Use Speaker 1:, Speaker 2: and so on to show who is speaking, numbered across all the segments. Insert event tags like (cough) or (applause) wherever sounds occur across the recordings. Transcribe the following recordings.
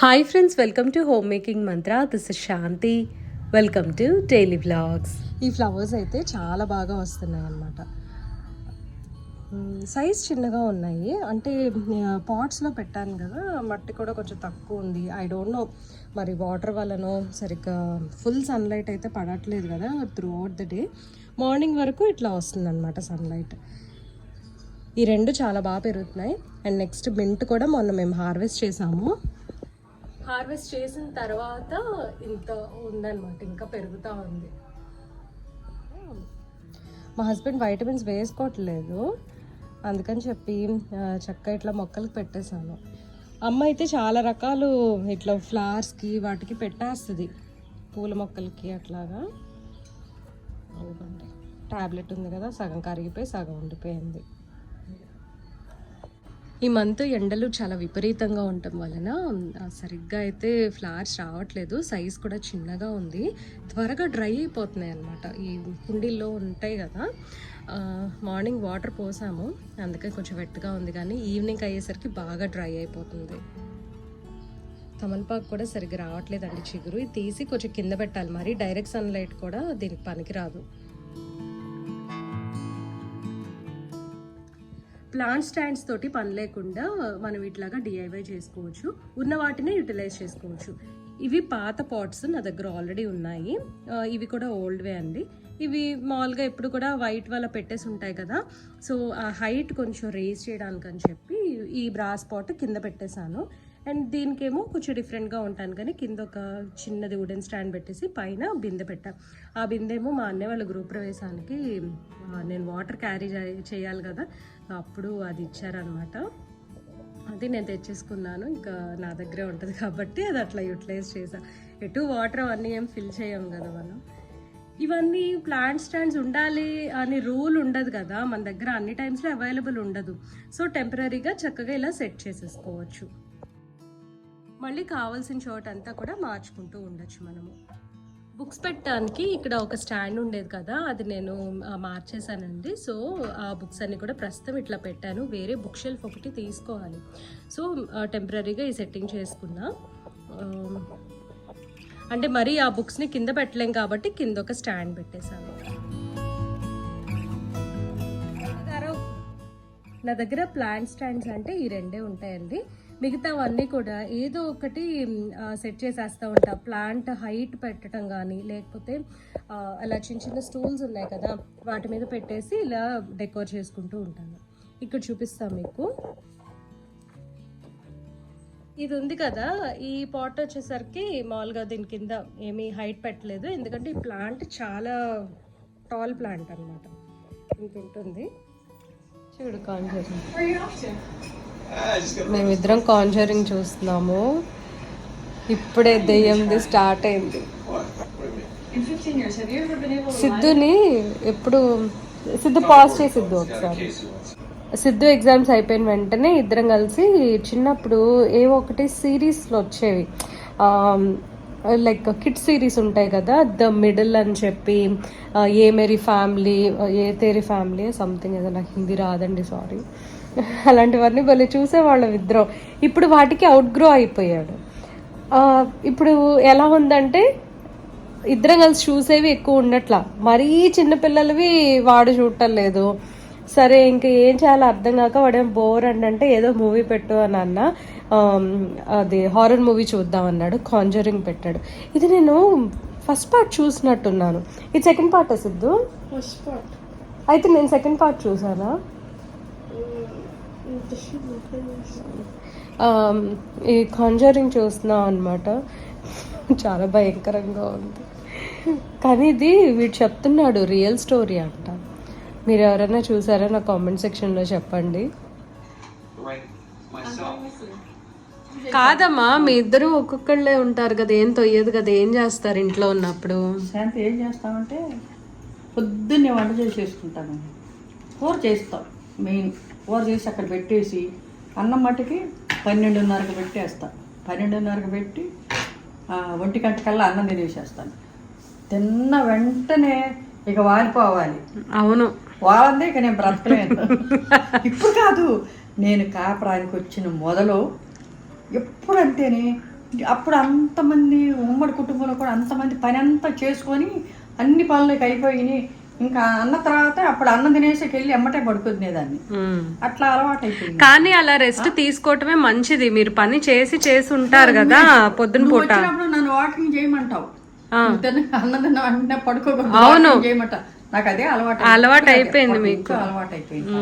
Speaker 1: Hi friends welcome to home making mantra this is Shanti welcome to daily blogs ఈ flowers అయితే చాలా బాగా వస్తున్నాయి అన్నమాట. సైజ్ చిన్నగా ఉన్నాయి. అంటే పాట్స్లో పెట్టాను కదా మట్టి కూడా కొంచెం తక్కువ ఉంది. ఐ డోంట్ నో మరి వాటర్ వల్లనో సరిగ్గా ఫుల్ సన్లైట్ అయితే పడట్లేదు కదా throughout the day morning వరకు ఇట్లా వస్తుంది అనమాట సన్లైట్ ఈ రెండు చాలా బాగా పెరుగుతున్నాయి. అండ్ నెక్స్ట్ మింట్ కూడా మొన్న మేము హార్వెస్ట్ చేసాము. హార్వెస్ట్ చేసిన తర్వాత ఇంత ఉందన్నమాట ఇంకా పెరుగుతూ ఉంది. మా హస్బెండ్ వైటమిన్స్ వేసుకోవట్లేదు. అందుకని చెప్పి చక్క ఇట్లా మొక్కలకు పెట్టేశాను. అమ్మ అయితే చాలా రకాలు ఇట్లా ఫ్లవర్స్కి వాటికి పెట్టేస్తుంది. పూల మొక్కలకి అట్లాగా. అదిగోండి టాబ్లెట్ ఉంది కదా సగం కరిగిపోయి సగం ఉండిపోయింది. ఈ మంత్ ఎండలు చాలా విపరీతంగా ఉండటం వలన సరిగ్గా అయితే ఫ్లవర్స్ రావట్లేదు. సైజ్ కూడా చిన్నగా ఉంది. త్వరగా డ్రై అయిపోతున్నాయి అన్నమాట. ఈ కుండీల్లో ఉంటాయి కదా. మార్నింగ్ వాటర్ పోసాము. అందుకే కొంచెం వెట్గా ఉంది కానీ ఈవినింగ్ అయ్యేసరికి బాగా డ్రై అయిపోతుంది. తమలపాకు కూడా సరిగ్గా రావట్లేదండి చిగురు. ఇది తీసి కొంచెం కింద పెట్టాలి. మరి డైరెక్ట్ సన్లైట్ కూడా దీనికి పనికిరాదు. ప్లాంట్ స్టాండ్స్ తోటి పని లేకుండా మనం ఇట్లాగా డిఐవై చేసుకోవచ్చు. ఉన్న వాటిని యూటిలైజ్ చేసుకోవచ్చు. ఇవి పాత పాట్స్ నా దగ్గర ఆల్రెడీ ఉన్నాయి. ఇవి కూడా ఓల్డ్వే అండి. ఇవి మామూలుగా ఎప్పుడు కూడా వైట్ వల్ల పెట్టేసి ఉంటాయి కదా. సో ఆ హైట్ కొంచెం రేజ్ చేయడానికి అని చెప్పి ఈ బ్రాస్ పాట్ కింద పెట్టేశాను. అండ్ దీనికేమో కొంచెం డిఫరెంట్గా ఉంటాను. కానీ కింద ఒక చిన్నది వుడెన్ స్టాండ్ పెట్టేసి పైన బిందె పెట్టా. ఆ బిందెమో మా అన్నయ్య వాళ్ళ గృహ ప్రవేశానికి నేను వాటర్ క్యారీ చేయాలి కదా అప్పుడు అది ఇచ్చారనమాట. అది నేను తెచ్చేసుకున్నాను. ఇంకా నా దగ్గరే ఉంటుంది కాబట్టి అది అట్లా యూటిలైజ్ చేసా ఎటు వాటర్ అవన్నీ ఏం ఫిల్ చేయం కదా మనం. ఇవన్నీ ప్లాంట్ స్టాండ్స్ ఉండాలి అని రూల్ ఉండదు కదా. మన దగ్గర అన్ని టైమ్స్లో అవైలబుల్ ఉండదు. సో టెంపరీగా చక్కగా ఇలా సెట్ చేసేసుకోవచ్చు. మళ్ళీ కావాల్సిన చోట అంతా కూడా మార్చుకుంటూ ఉండొచ్చు మనము. బుక్స్ పెట్టడానికి ఇక్కడ ఒక స్టాండ్ ఉండేది కదా అది నేను మార్చేశానండి. సో ఆ బుక్స్ అన్ని కూడా ప్రస్తుతం ఇట్లా పెట్టాను. వేరే బుక్ షెల్ఫ్ ఒకటి తీసుకోవాలి. సో టెంపరీగా ఈ సెట్టింగ్ చేసుకున్నా. అంటే మరి ఆ బుక్స్ని కింద పెట్టలేం కాబట్టి కింద ఒక స్టాండ్ పెట్టేశాను. నా దగ్గర ప్లాంట్ స్టాండ్స్ అంటే ఈ రెండే ఉంటాయండి. మిగతావన్నీ కూడా ఏదో ఒకటి సెట్ చేసేస్తూ ఉంటా. ప్లాంట్ హైట్ పెట్టడం కానీ లేకపోతే అలా చిన్న చిన్న స్టూల్స్ ఉన్నాయి కదా వాటి మీద పెట్టేసి ఇలా డెకోర్ చేసుకుంటూ ఉంటాను. ఇక్కడ చూపిస్తాం మీకు. ఇది ఉంది కదా ఈ పాట్ వచ్చేసరికి మామూలుగా దీని కింద ఏమీ హైట్ పెట్టలేదు. ఎందుకంటే ఈ ప్లాంట్ చాలా టాల్ ప్లాంట్ అనమాట ఇంత ఉంటుంది. చూడు కాంజరింగ్ మేమిద్దరం కాంజరింగ్ చూస్తున్నాము. ఇప్పుడే దెయ్యంది స్టార్ట్ అయింది. సిద్ధుని ఎప్పుడు సిద్ధు పాస్ చేయి సిద్ధు ఒకసారి. సిద్ధు ఎగ్జామ్స్ అయిపోయిన వెంటనే ఇద్దరం కలిసి చిన్నప్పుడు ఏవో ఒకటి సిరీస్లో వచ్చేవి. లైక్ కిడ్ సిరీస్ ఉంటాయి కదా ద మిడిల్ అని చెప్పి ఏ మేరీ ఫ్యామిలీ ఏ తేరి ఫ్యామిలీ సంథింగ్ ఏదో నాకు హిందీ రాదండి సారీ అలాంటివన్నీ భలే చూసేవాళ్ళం ఇద్దరం. ఇప్పుడు వాటికి అవుట్ గ్రో అయిపోయాడు. ఆ, ఇప్పుడు ఎలా ఉందంటే ఇద్దరం కలిసి చూసేవి ఎక్కువ ఉండట్లా. మరీ చిన్నపిల్లలవి వాడు చూడటం లేదు. సరే ఇంకా ఏం చేయాలో అర్థం కాక వాడేం బోర్ అంటే ఏదో మూవీ పెట్టు అని అన్న. అది హారర్ మూవీ చూద్దాం అన్నాడు. కాంజరింగ్ పెట్టాడు. ఇది నేను ఫస్ట్ పార్ట్ చూసినట్టున్నాను. ఇది సెకండ్ పార్ట్ సిద్ధు? అయితే నేను సెకండ్ పార్ట్ చూసానా? Um, ఈ కాంజరింగ్ చూస్తున్నాం అనమాట చాలా భయంకరంగా ఉంది. కానీ ఇది వీడు చెప్తున్నాడు రియల్ స్టోరీ అంట. మీరు ఎవరైనా చూసారా? నా కామెంట్ సెక్షన్లో చెప్పండి. కాదమ్మా మీ ఇద్దరు ఒక్కొక్కళ్ళే ఉంటారు కదా ఏం తొయ్యదు కదా ఏం చేస్తారు ఇంట్లో ఉన్నప్పుడు?
Speaker 2: శాంతి ఏం చేస్తామంటే పొద్దున్నే వంట చేసేసుకుంటాను కూర చేస్తాం మెయిన్. కూర చేసి అక్కడ పెట్టేసి అన్నం మట్టుకి పన్నెండున్నరకు పెట్టేస్తా. పన్నెండున్నరకు పెట్టి ఒంటి గంట కల్లా అన్నం తినేసేస్తాను. తిన్న వెంటనే ఇక వాలిపోవాలి.
Speaker 1: అవును.
Speaker 2: వాళ్ళందే ఇక నేను బ్రతకలేను. ఇప్పుడు కాదు నేను కాపురానికి వచ్చిన మొదలు ఎప్పుడంతేనే అప్పుడు అంతమంది ఉమ్మడి కుటుంబంలో కూడా అంతమంది పని అంతా చేసుకొని అన్ని పనులకి అయిపోయినాయి. ఇంకా అన్న తర్వాత అప్పుడు అన్నం తినేసి వెళ్ళి ఎమ్మటే పడుకునేదాన్ని. అట్లా అలవాటు అయిపోయింది
Speaker 3: కానీ అలా రెస్ట్ తీసుకోవటమే మంచిది. మీరు పని చేసి చేసి ఉంటారు కదా పొద్దున పూట.
Speaker 2: నన్ను వాకింగ్ చేయమంటావు. అన్నం తిన్న వెంటనే పడుకోకూడదు నాకు అదే అలవాటు
Speaker 3: అలవాటు అయిపోయింది మీకు.
Speaker 2: అలవాటు అయిపోయింది.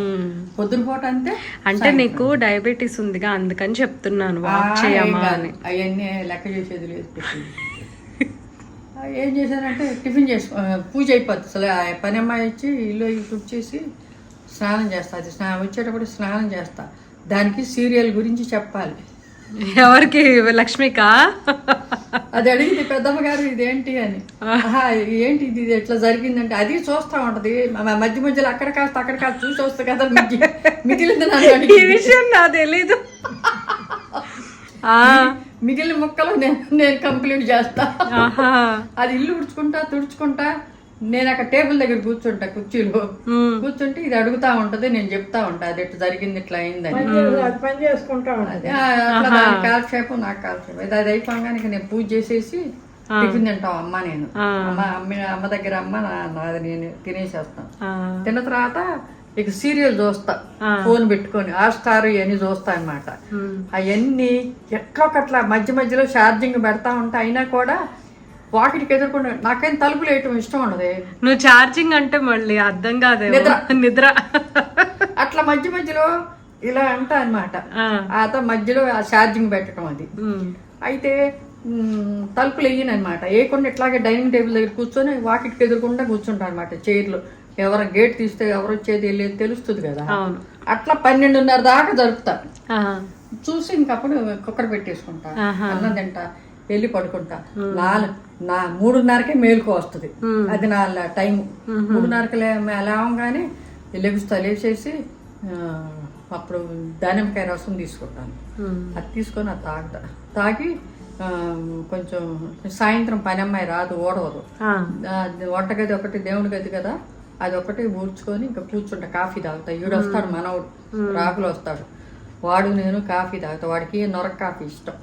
Speaker 2: పొద్దున పూట అంతే
Speaker 3: అంటే నీకు డయాబెటీస్ ఉందిగా అందుకని చెప్తున్నాను. వాక్ అని.
Speaker 2: కాదు. అవన్నీ లెక్క చేసేది లేదు. ఏం చేశానంటే టిఫిన్ చేసుకో పూజ అయిపోద్ది. అసలు ఆ పని అమ్మాయి వచ్చి ఇల్లు ఇల్లు తుడిచేసి స్నానం చేస్తా. అది స్నానం వచ్చేటప్పుడు స్నానం చేస్తా. దానికి సీరియల్ గురించి చెప్పాలి.
Speaker 3: ఎవరికి? లక్ష్మికా?
Speaker 2: అది అడిగింది పెద్దమ్మ గారు ఇదేంటి అని. ఏంటి ఇది? ఎట్లా జరిగిందంటే అది చూస్తా ఉంటది. మధ్య మధ్యలో అక్కడ కాస్త అక్కడ కాస్త చూసి వస్తుంది కదా మిగి మిగిలింది
Speaker 3: ఈ విషయం నాకు తెలీదు. ఆ,
Speaker 2: మిగిలిన ముక్కలు నేను నేను కంప్లీట్ చేస్తా.
Speaker 3: ఆహా.
Speaker 2: అది ఇల్లు ఉడుచుకుంటా తుడుచుకుంటా నేను అక్కడ టేబుల్ దగ్గర కూర్చుంటా కుర్చీలో. కూర్చుంటే ఇది అడుగుతా ఉంటది నేను చెప్తా ఉంటా అది ఎట్లా జరిగింది ఇట్లా అయిందని కాలక్షేపం నాకు కాలక్షేపం. ఇది అది అయిపోగానే నేను పూజ చేసేసి టిఫిన్ తింటాం అమ్మ నేను. అమ్మ అమ్మ అమ్మ దగ్గర అమ్మ నా- నాది నేను తినేసేస్తాను.
Speaker 3: ఆ,
Speaker 2: తిన్న తర్వాత ఇక సీరియల్ చూస్తా. ఫోన్ పెట్టుకొని ఆ స్టార్ ఇవన్నీ చూస్తా అనమాట. అవన్నీ ఎట్లొకట్లా మధ్య మధ్యలో ఛార్జింగ్ పెడతా ఉంటా. అయినా కూడా వాకిటికి ఎదుర్కొంటే నాకేం తలుపులు వేయటం ఇష్టం ఉండదు.
Speaker 3: నువ్వు ఛార్జింగ్ అంటే మళ్ళీ అర్థం కాదేమో.
Speaker 2: నిద్ర.
Speaker 3: నిద్ర.
Speaker 2: అట్లా మధ్య మధ్యలో ఇలా అంటా అనమాట
Speaker 3: ఆ,
Speaker 2: ఆ మధ్యలో ఛార్జింగ్ పెట్టడం అది. అయితే తలుపులు వేయను అనమాట వేయకుండా ఇట్లాగే డైనింగ్ టేబుల్ దగ్గర కూర్చొని వాకిటికి ఎదురుకుండా కూర్చుంటా అనమాట చైర్లు. ఎవరు గేట్ తీస్తే ఎవరు వచ్చేది వెళ్ళేది తెలుస్తుంది కదా.
Speaker 3: అవును.
Speaker 2: అట్లా పన్నెండున్నర దాకా జరుపుతా. చూసి ఇంకప్పుడు కుక్కర్ పెట్టేసుకుంటా. అన్నం తింటా వెళ్ళి పడుకుంటా. నాలుగు నా మూడున్నరకే మేలుకో వస్తుంది. అది నా టైం మూడున్నరకి లేవగానే లెగుస్తా లేచేసి అప్పుడు దానిమ్మకాయ రసం తీసుకుంటాను. అది తీసుకొని అది తాగుతా. తాగి కొంచెం సాయంత్రం పని అమ్మాయి రాదు ఓడవదు. వంటగది ఒకటి దేవుడి గది కదా. అది ఒకటి ఊడ్చుకొని ఇంకా కూర్చుంటా కాఫీ తాగుతా. ఈడు వస్తాడు మనవడు రాకులు వస్తాడు. వాడు నేను కాఫీ తాగుతా. వాడికి నొరక కాఫీ ఇష్టం.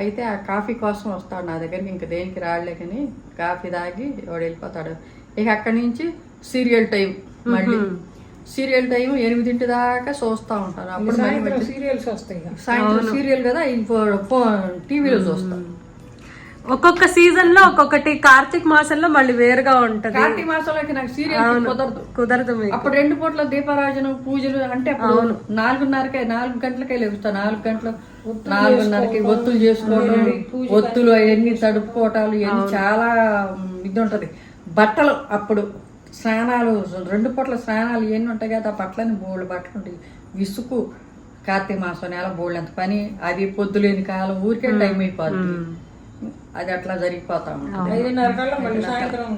Speaker 2: అయితే ఆ కాఫీ కోసం వస్తాడు నా దగ్గరికి ఇంకా దేనికి రాడలే కానీ కాఫీ తాగి వాడు వెళ్ళిపోతాడు. ఇక అక్కడి నుంచి సీరియల్ టైం మళ్ళీ. సీరియల్ టైం ఎనిమిదింటి దాకా చూస్తా ఉంటాను. అప్పుడు. సాయంత్రం సీరియల్ కదా టీవీలో చూస్తాం.
Speaker 3: ఒక్కొక్క సీజన్లో ఒక్కొక్కటి కార్తీక మాసంలో మళ్ళీ వేరుగా ఉంటది.
Speaker 2: కార్తీక మాసంలోకి నాకు సీరియల్ కుదరదు.
Speaker 3: కుదరదు
Speaker 2: అప్పుడు రెండు పూట్ల దీపారాజన పూజలు అంటే అప్పుడు నాలుగున్నరకే నాలుగు గంటలకే లేపుతా నాలుగు గంటలు నాలుగున్నరకి ఒత్తులు చేసుకోవడం ఒత్తులు అవన్నీ తడుపుకోవటాలు ఇవన్నీ చాలా ఇది ఉంటది బట్టలు అప్పుడు స్నానాలు రెండు పూట్ల స్నానాలు ఇవన్నీ ఉంటాయి కదా ఆ బట్టలని బోళ్ళు బట్టలు ఉంటాయి. విసుకు కార్తీక మాసం నెల బోళ్ళు ఎంత పని అది పొద్దులేని కాలం ఊరికే టైం అయిపోద్ది. అది అట్లా జరిగిపోతా ఉంటుంది.
Speaker 4: మళ్ళీ సాయంత్రం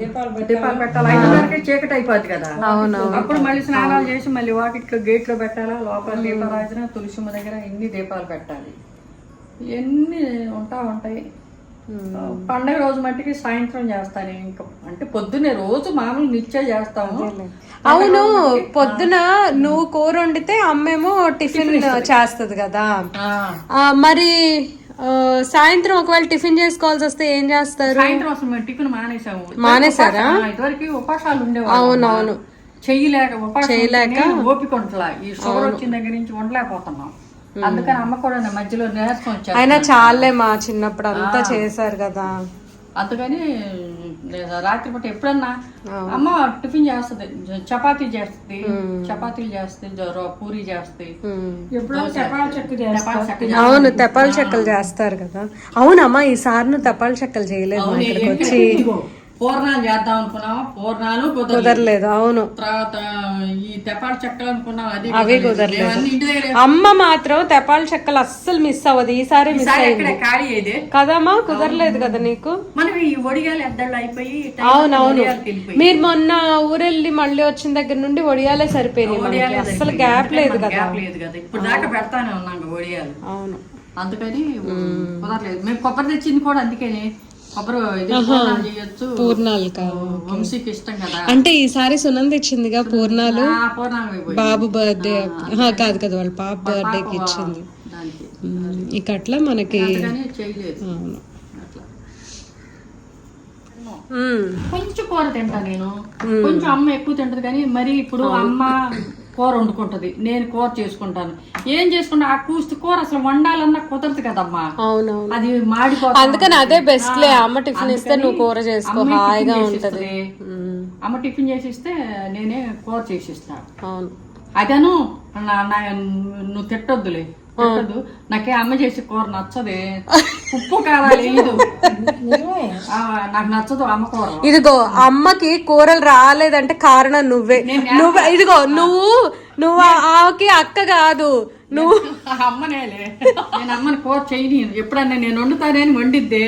Speaker 4: దీపాలు పెట్టి
Speaker 2: దీపాలు పెట్టాలి. ఐదున్నరకే చీకటి అయిపోద్ది కదా.
Speaker 3: అవును
Speaker 2: అప్పుడు మళ్ళీ స్నానాలు చేసి మళ్ళీ వాకిట్లో గేట్లో పెట్టాలా లోపల దీపారాజన తులసిమ్మ దగ్గర ఇన్ని దీపాలు పెట్టాలి? ఇవన్నీ ఉంటా ఉంటాయి. పండగ రోజు మట్టికి సాయంత్రం చేస్తాను ఇంకా. అంటే పొద్దున్నే రోజు మామూలు నిత్య చేస్తాము.
Speaker 3: అవును పొద్దున నువ్వు కూర వండితే అమ్మేమో టిఫిన్ చేస్తది కదా. మరి సాయంత్రం ఒకవేళ టిఫిన్ చేసుకోవాల్సి వస్తే ఏం చేస్తారు?
Speaker 2: సాయంత్రం అసలు టిఫిన్ మానేసాము.
Speaker 3: మానేశారా?
Speaker 2: ఆ, ఇదివరకు ఉపాసాలు ఉండేవాళ్ళు
Speaker 3: అవునవును.
Speaker 2: ఉపాసం ఉంటేనే ఓపిక ఉంటలా ఈ షుగర్ వచ్చిన దగ్గర నుంచి ఉండలేకపోతున్నాం. అందుకని అమ్మ కూడా మధ్యలో వచ్చారు
Speaker 3: అయినా చాలే మా చిన్నప్పుడు అంతా చేశారు కదా.
Speaker 2: అందుకని నేను రాత్రిపూట ఎప్పుడన్నా అమ్మ టిఫిన్ చేస్తుంది చపాతీ చేస్తుంది చపాతీలు చేస్తుంది పూరి చేస్తుంది.
Speaker 4: ఎప్పుడో
Speaker 3: అవును తెపాల చెక్కలు చేస్తారు కదా. అవునమ్మా ఈసారి నువ్వు తెపాల చెక్కలు చేయలేదు ఇక్కడికి వచ్చి.
Speaker 2: పూర్ణాలు చేద్దాం అనుకున్నావా? పూర్ణాలు కుదరలేదు.
Speaker 3: అవును.
Speaker 2: తర్వాత ఈ తెపాడు చెక్కలు అనుకున్నాం అది
Speaker 3: అవి
Speaker 2: కుదరలేదు.
Speaker 3: అమ్మ మాత్రం తెపాల చెక్కలు అస్సలు మిస్ అవ్వదు. ఈసారి మిస్ అయింది. కదమ్మా కుదరలేదు కదా నీకు?
Speaker 2: మనం ఈ ఒడిగాలు ఎద్దళ్ళు అయిపోయి
Speaker 3: అవునవును మీరు మొన్న ఊరెళ్ళి మళ్ళీ వచ్చిన దగ్గర నుండి మనకి.
Speaker 2: ఒడియాలే
Speaker 3: అస్సలు
Speaker 2: సరిపోయింది.
Speaker 3: గ్యాప్
Speaker 2: అంటే
Speaker 3: లేదు
Speaker 2: మనకి
Speaker 3: కదా.
Speaker 2: గ్యాప్ లేదు కదా. ఇప్పుడు దాకా పెడతానే ఉన్నాం ఒడియాలు.
Speaker 3: అవును.
Speaker 2: అందుకని కుదరలేదు. మేము కొబ్బరి తెచ్చింది కూడా అందుకని.
Speaker 3: అంటే ఈసారి సునంద ఇచ్చిందిగా పూర్ణాలు? బాబు బర్త్డే. కాదు కదా వాళ్ళ పాప బర్త్డేకి ఇచ్చింది. ఇక అట్లా మనకి అవును.
Speaker 2: కొంచెం కూర తింటా నేను. కొంచెం అమ్మ ఎక్కువ తింటది కానీ మరి ఇప్పుడు అమ్మ కూర వండుకుంటది. నేను కూర చేసుకుంటాను. ఏం చేసుకుంటా? ఆ కూస్తి కూర అసలు వండాలన్నా కుదరదు కదమ్మా.
Speaker 3: అవునవును.
Speaker 2: అది మాడిపోతుంది
Speaker 3: అందుకని అదే బెస్ట్ లే. అమ్మ టిఫిన్ ఇస్తే నువ్వు కూర చేసుకో హాయిగా ఉంటది.
Speaker 2: అమ్మ టిఫిన్ చేసి ఇస్తే నేనే కూర చేసి ఇస్తా
Speaker 3: అవును.
Speaker 2: అదను నువ్వు తిట్టొద్దులే. తిట్టొద్దు నాకే అమ్మ చేసి కూర నచ్చదే. (laughs) ఉప్పు ఆ, నాకు నచ్చదు అమ్మ కూర.
Speaker 3: ఇదిగో అమ్మకి కూరలు రాలేదంటే కారణం నువ్వే. నువ్వు ఇదిగో నువ్వు నువ్వు ఆమెకి అక్క కాదు. నువ్వు (laughs)
Speaker 2: అమ్మనేలే నేను. అమ్మని కూర చేయని. ఎప్పుడన్నా నేను వండుతానని వండిద్దే.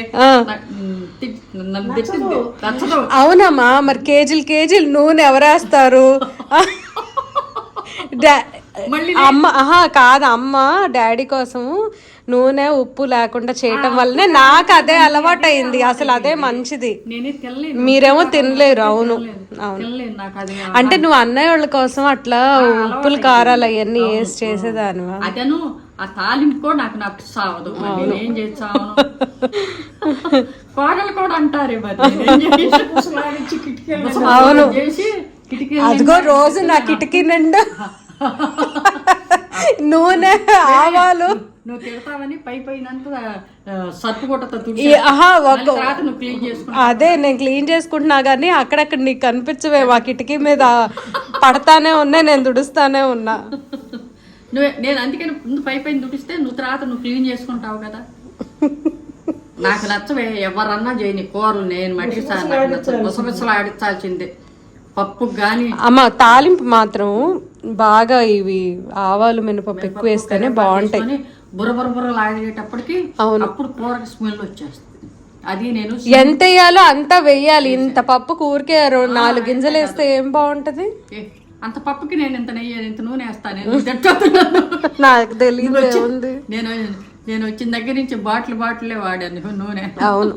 Speaker 3: అవునమ్మా మరి కేజీలు కేజీలు నూనె ఎవరేస్తారు (laughs) అమ్మ ఆహా కాదు అమ్మ డాడీ కోసం నూనె ఉప్పు లేకుండా చేయటం వల్లనే నాకు అదే అలవాటు అయింది అసలు అదే మంచిది. మీరేమో తినలేరు అవును. అవును. అంటే నువ్వు అన్నయ్య వాళ్ళ కోసం అట్లా ఉప్పులు కారాలు అవన్నీ వేసి చేసేదానివా?
Speaker 2: అదను ఆ తాలింపు కూడా నాకు నేనేం చేస్తాను? కూరలు కూడా అంటారే (laughs)
Speaker 3: అవును. అదిగో రోజు నా కిటికీ నిండా (laughs) నూనె (laughs) ఆవాలు.
Speaker 2: నువ్వు తిడతావని పై పైనంత
Speaker 3: అదే నేను క్లీన్ చేసుకుంటున్నా కానీ అక్కడక్కడ నీకు కనిపించవే మా కిటికీ మీద పడతానే ఉన్నాయి నేను దుడుస్తానే ఉన్నా. (laughs)
Speaker 2: నువ్వే నేను అందుకని ముందు పై పైన తుడిస్తే నువ్వు తర్వాత నువ్వు క్లీన్ చేసుకుంటావు కదా. (laughs) నాకు నచ్చవే ఎవరన్నా చేయని కూరలు నేను మట్టికి సార్ నాకు నచ్చదు ముసమిసలు ఆడించాల్సిందే పప్పు గాని
Speaker 3: అమ్మ తాలింపు మాత్రం బాగా ఇవి ఆవాలు మినపప్పు ఎక్కువ వేస్తేనే బాగుంటాయి.
Speaker 2: బుర్ర బుర్ర బుర్రలు ఆడేటప్పటికి
Speaker 3: అవును.
Speaker 2: అప్పుడు కూరకి స్మెల్ వచ్చేస్తుంది. అది నేను
Speaker 3: ఎంత వేయాలో అంతా వెయ్యాలి ఇంత పప్పు ఊరికే రెండు నాలుగు గింజలు వేస్తే ఏం బాగుంటది?
Speaker 2: అంత పప్పుకి నేను ఇంత నెయ్యి ఇంత నూనె వేస్తాను.
Speaker 3: నాకు తెలియదు
Speaker 2: నేను నేను వచ్చిన దగ్గర నుంచి బాటిల్ బాటిలే వాడాను నూనె
Speaker 3: అవును.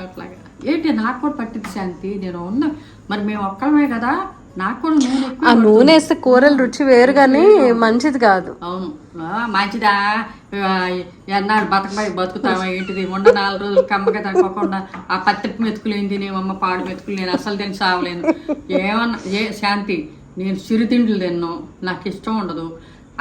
Speaker 2: అట్లాగా. ఏంటి నాకు కూడా పట్టింది శాంతి. నేను ఉన్న మరి మేము ఒక్కడమే కదా. నూనె
Speaker 3: ఆ నూనె వేస్తే కూరలు రుచి వేరు కానీ మంచిది కాదు.
Speaker 2: అవును. మంచిదా? ఎన్నాడు బతకబాయి బతుకుతావా ఏంటిది? ఉండ నాలుగు రోజులు కమ్మగా తగ్గకుండా ఆ పత్తి మెతుకులు ఏం తినేవమ్మ? పాడు మెతుకులు నేను అసలు తిని సావలేను. ఏమన్నా ఏ శాంతి నేను చిరుతిండ్లు తిన్నాను నాకు ఇష్టం ఉండదు.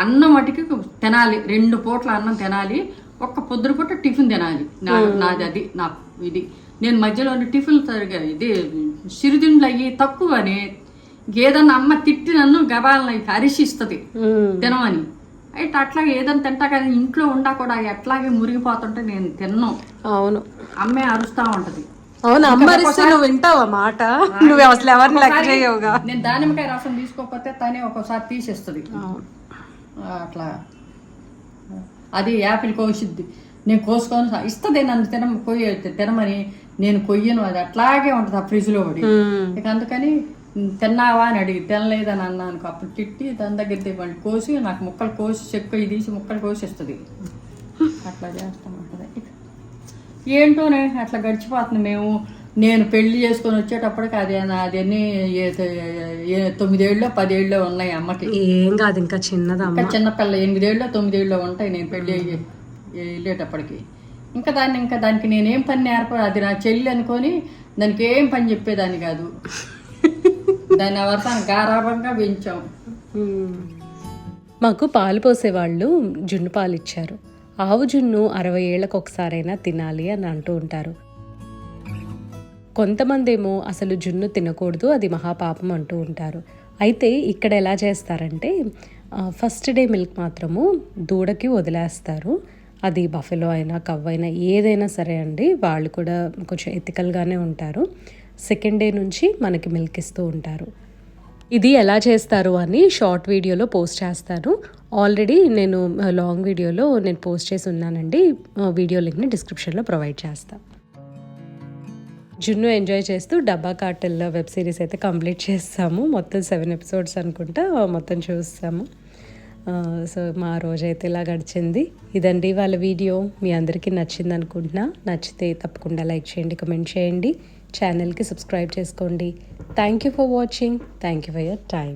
Speaker 2: అన్నం వాటికి తినాలి. రెండు పూట్ల అన్నం తినాలి. ఒక్క పొద్దున పూట టిఫిన్ తినాలి. నా నాది అది నా ఇది. నేను మధ్యలో టిఫిన్ సరిగా ఇది చిరుతిండ్లు అయ్యి తక్కువని ఏదన్నా అమ్మ తిట్టి నన్ను గబాలను అరిశిస్తుంది. తినమని. అయితే అట్లాగే ఏదైనా తింటా కానీ ఇంట్లో ఉండా కూడా ఎట్లాగే మురిగిపోతుంటే నేను తిన్నాను
Speaker 3: అవును.
Speaker 2: అమ్మే అరుస్తా ఉంటది.
Speaker 3: అవును అమ్మరిస్తే నువ్వు వింటావా మాట? నువ్వు అసలు ఎవరిని లెక్క చేయవుగా?
Speaker 2: నేను దానిమ్మకాయ రసం తీసుకోకపోతే తనే ఒక్కోసారి తీసేస్తుంది. అట్లా. అది యాపిల్ కోసిద్ది. నేను కోసుకొని ఇస్తుంది నన్ను తిన కొయ్య తినమని నేను కొయ్యను. అది అట్లాగే ఉంటుంది ఆ ఫ్రిడ్జ్లో పడి. అందుకని "ఉమ్, తిన్నావా అని అడిగి తినలేదని అన్నాను అప్పుడు తిట్టి దాని దగ్గర తెవ్వండి కోసి నాకు ముక్కలు కోసి చెక్కు తీసి ముక్కలు కోసి ఇస్తుంది అట్లా చేస్తాం ఉంటుంది ఏంటోనే అట్లా గడిచిపోతుంది మేము. నేను పెళ్ళి చేసుకొని వచ్చేటప్పటికి అది అది అన్ని తొమ్మిదేళ్ళు పదేళ్ళు ఉన్నాయి అమ్మకి.
Speaker 3: ఏం కాదు ఇంకా చిన్నదమ్మ.
Speaker 2: ఇంకా చిన్నపిల్ల ఎనిమిదేళ్ళు తొమ్మిదేళ్ళు ఉంటాయి నేను పెళ్ళి అయ్యి వెళ్ళేటప్పటికి. ఇంకా దాన్ని ఇంకా దానికి నేనేం పని నేర్ప అది నా చెల్లి అనుకొని దానికి ఏం పని చెప్పేదాన్ని కాదు. దాని అవసరం గారాభంగా పెంచాం.
Speaker 3: మాకు పాలు పోసేవాళ్ళు జున్ను పాలు ఇచ్చారు ఆవు జున్ను అరవై ఏళ్ళకు ఒకసారైనా తినాలి అని అంటూ ఉంటారు. కొంతమంది ఏమో అసలు జున్ను తినకూడదు అది మహాపాపం అంటూ ఉంటారు. అయితే ఇక్కడ ఎలా చేస్తారంటే ఫస్ట్ డే మిల్క్ మాత్రము దూడకి వదిలేస్తారు. అది బఫెలో అయినా కవ్వైనా అయినా ఏదైనా సరే అండి వాళ్ళు కూడా కొంచెం ఎథికల్గానే ఉంటారు. సెకండ్ డే నుంచి మనకి మిల్క్ ఇస్తూ ఉంటారు. ఇది ఎలా చేస్తారు అని షార్ట్ వీడియోలో పోస్ట్ చేస్తాను. ఆల్రెడీ నేను uh, లాంగ్ వీడియోలో నేను పోస్ట్ చేసి ఉన్నానండి. వీడియో లింక్ని డిస్క్రిప్షన్లో ప్రొవైడ్ చేస్తాను జున్ను ఎంజాయ్ చేస్తూ డబ్బా కార్టెల్ వెబ్ సిరీస్ అయితే కంప్లీట్ చేస్తాము. మొత్తం సెవెన్ ఎపిసోడ్స్ అనుకుంటా మొత్తం చూస్తాము. సో మా రోజైతే ఇలా గడిచింది. ఇదండి వాళ్ళ వీడియో మీ అందరికీ నచ్చింది అనుకుంటున్నా నచ్చితే తప్పకుండా లైక్ చేయండి కమెంట్ చేయండి. ఛానల్కి సబ్స్క్రైబ్ చేసుకోండి. Thank you for watching thank you for your time